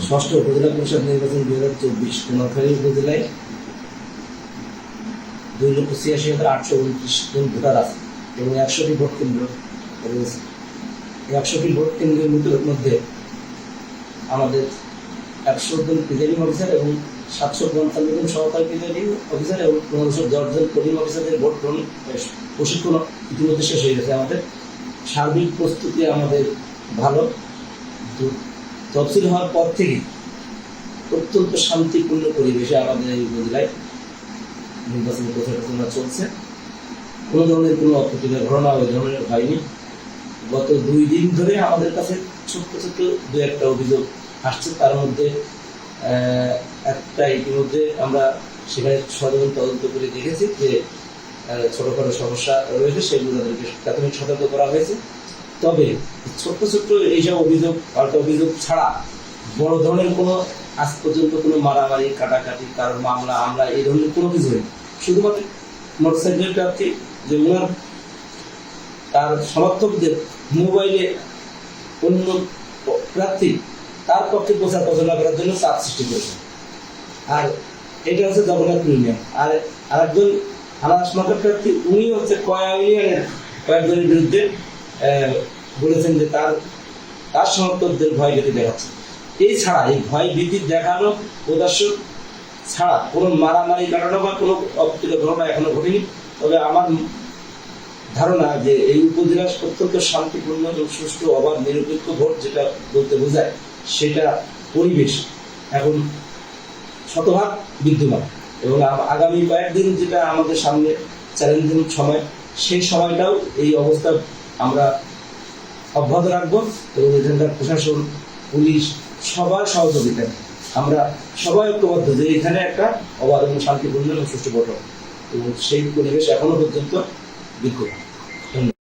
ষষ্ঠ উপজেলা পরিষদ নির্বাচন দুই হাজার চব্বিশ নোয়াখালী উপজেলায় দুই লক্ষ ছিয়াশি হাজার আটশো উনত্রিশ জন ভোটার আছে এবং একশোটি ভোট কেন্দ্র রয়েছে। একশোটি ভোট কেন্দ্রের মধ্যে- আমাদের একশো জন প্রিজাইডিং অফিসার এবং সাতশো পঞ্চান্ন জন সহকারী প্রিজাইডিং অফিসার এবং পনেরোশো দশ জন পোলিং অফিসারদের ভোট গ্রহণ প্রশিক্ষণ ইতিমধ্যে শেষ হয়ে গেছে আমাদের। সার্বিক প্রস্তুতি আমাদের ভালো। তফসিল হওয়ার পর থেকে অত্যন্ত শান্তিপূর্ণ পরিবেশে আমাদের এই উপজেলায় নির্বাচনী প্রচারণা চলছে। কোনো ধরনের কোনো অপ্রীতিকর ঘটনা ওই ধরনের হয়নি। গত দুই দিন ধরে আমাদের কাছে ছোট্ট ছোট্ট দু একটা অভিযোগ আসছে। তার মধ্যে একটা ইতিমধ্যে আমরা সেখানে সচেতন তদন্ত করে দেখেছি যে ছোটখাটো সমস্যা রয়েছে, সেগুলো তাদেরকে প্রাথমিক সতর্ক করা হয়েছে। তবে ছোট্ট ছোট্ট এইসব অভিযোগ, পাল্টা অভিযোগ ছাড়া বড় ধরনের কোনো আজ পর্যন্ত কোনো মারামারি, কাটাকাটি, কারোর মামলা আমলা এই ধরনের কোনো কিছু হয়নি শুধুমাত্র মোটরসাইকেল প্রার্থী যে ওনার তার সমর্থকদের মোবাইলে অন্য প্রার্থী তার পক্ষে প্রচার প্রচারণা করার জন্য চাপ সৃষ্টি করেছে। আর এটা হচ্ছে জগন্নাথ ইউনিয়ন। আর আরেকজন আনাস মার্কেট প্রার্থী উনি হচ্ছে কয়া ইউনিয়নের কয়েকজনের বিরুদ্ধে বলেছেন যে তার তার সমর্থকদের ভয় ভীতি দেখাচ্ছে। এই ছাড়া এই ভয় ভীতি দেখানো প্রদর্শন ছাড়া কোনো মারামারি কাটানো বা কোনো অপ্রীতিকর ঘটনা এখনও ঘটেনি। তবে আমার ধারণা যে এই উপজেলা অত্যন্ত শান্তিপূর্ণ এবং সুষ্ঠু, অবাধ, নিরপেক্ষ ভোট যেটা বলতে বোঝায়, সেটা পরিবেশ এখন শতভাগ বিদ্যমান। এবং আগামী কয়েকদিন যেটা আমাদের সামনে চ্যালেঞ্জিং সময়, সেই সময়টাও এই অবস্থা আমরা অব্যাহত রাখব এবং এখানকার প্রশাসন, পুলিশ সবার সহযোগিতা আমরা সবাই ঐক্যবদ্ধ যে এখানে একটা অবাধ এবং শান্তিপূর্ণ এবং সুষ্ঠু ভোট এবং সেই পরিবেশ এখনও পর্যন্ত বিদ্যমান।